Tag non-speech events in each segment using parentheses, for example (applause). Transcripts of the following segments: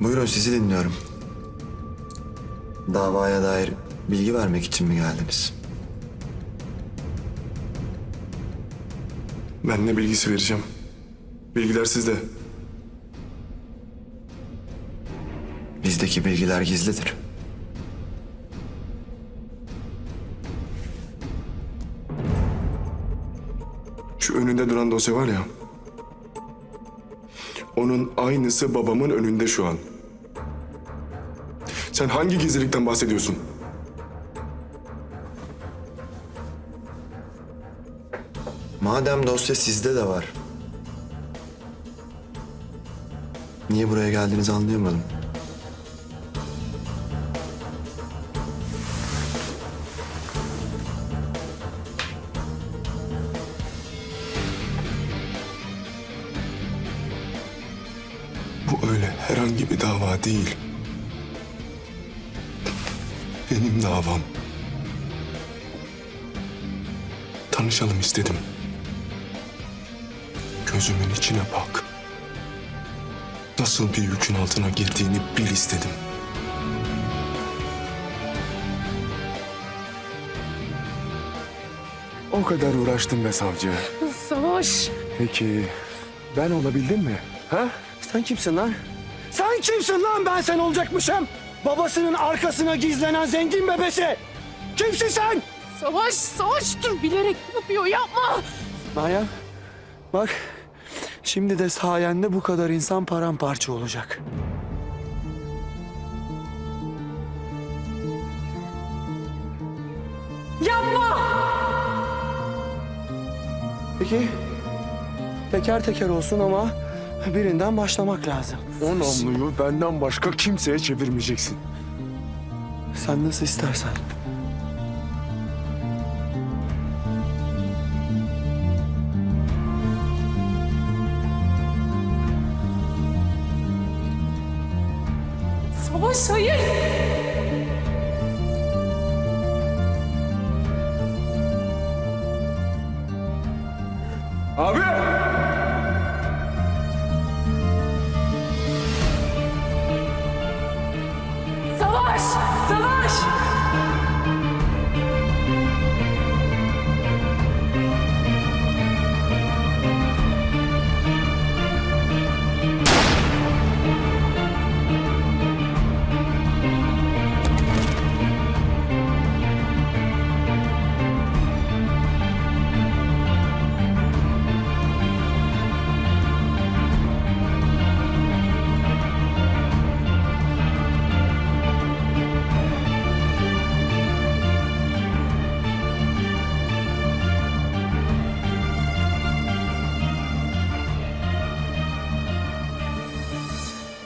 Buyurun sizi dinliyorum. Davaya dair bilgi vermek için mi geldiniz? Ben ne bilgisi vereceğim? Bilgiler sizde. Bizdeki bilgiler gizlidir. Şu önünde duran dosya var ya. Onun aynısı babamın önünde şu an. Sen hangi gizlilikten bahsediyorsun? Madem dosya sizde de var. Niye buraya geldiğinizi anlayamadım. Bu öyle herhangi bir dava değil. Benim davam. Tanışalım istedim. Gözümün içine bak. Nasıl bir yükün altına girdiğini bil istedim. O kadar uğraştım be savcı. Savaş. Peki ben olabildim mi? Ha? Sen kimsin lan? Sen kimsin lan ben sen olacakmışım? Babasının arkasına gizlenen zengin bebesi. Kimsin sen? Savaş, savaş dur bilerek yapıyor yapma. Maya bak şimdi de sayende bu kadar insan paramparça olacak. Yapma. Peki teker teker olsun ama birinden başlamak lazım. O namluyu benden başka kimseye çevirmeyeceksin. Sen nasıl istersen. Savaş hayır. Abi! Savaş, savaş.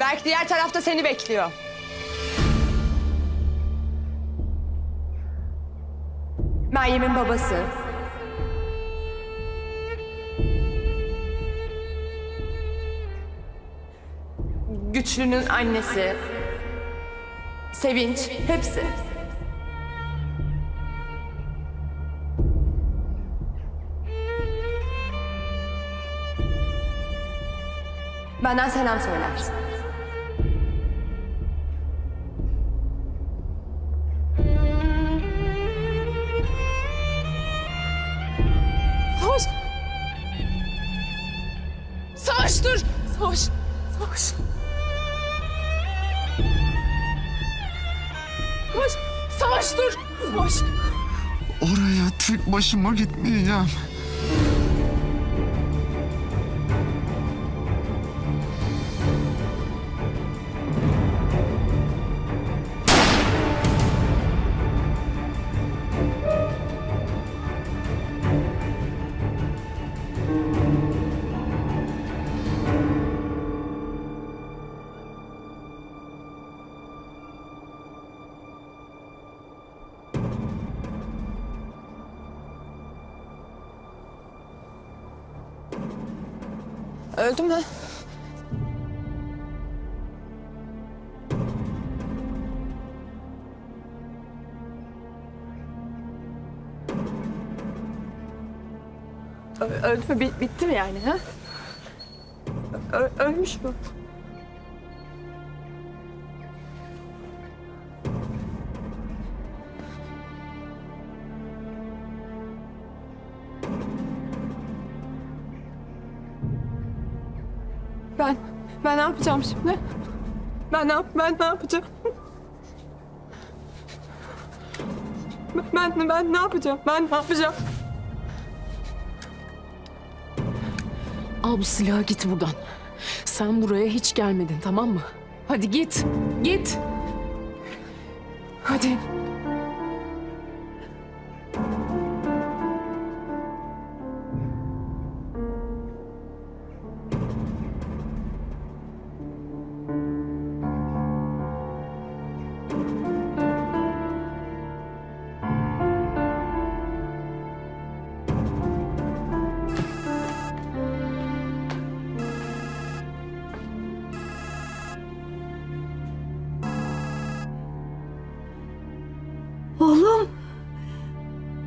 Berk diğer tarafta seni bekliyor. Meryem'in babası. Güçlü'nün annesi. Sevinç, hepsi. Benden selam söylersin. Dur. Savaş, savaş. Savaş, savaş dur. Savaş. Oraya tek başıma gitmeyeceğim. Öldü mü? Ö- öldü mü? Bi- bitti mi yani ha? Ö- ölmüş mü? Ben, ben ne yapacağım şimdi? Ben ne ben ne yapacağım? Ben, ben ne yapacağım? Ben ne yapacağım? Al bu silahı git buradan. Sen buraya hiç gelmedin tamam mı? Hadi git. Git. Hadi.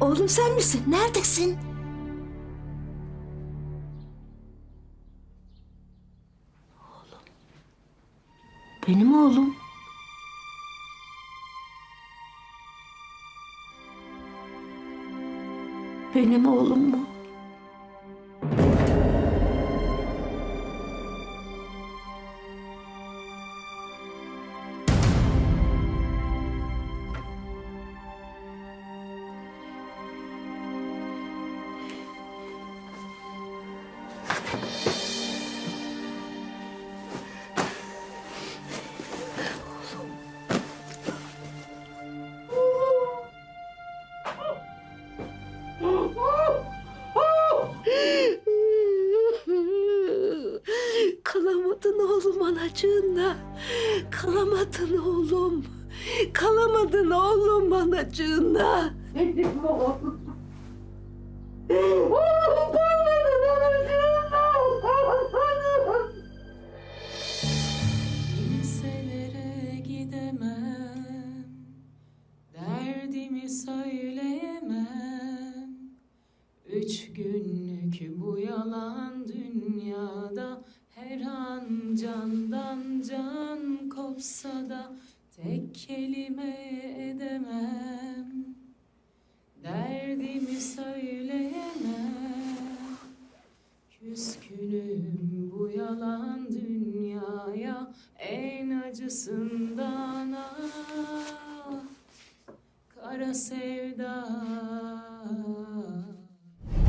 Oğlum sen misin? Neredesin? Oğlum. Benim oğlum. Benim oğlum mu? Kalamadın oğlum. Kalamadın oğlum anacığınla. Benim oğlum. (laughs) Oğlum kalamadın anacığınla. Kalamadın. Kimselere gidemem Derdimi söyleyemem Üç günlük bu yalan dünyada Her an candan can kopsa da Tek kelime edemem. Derdimi söyleyemem. Küskünüm bu yalan dünyaya en acısından ah Kara sevda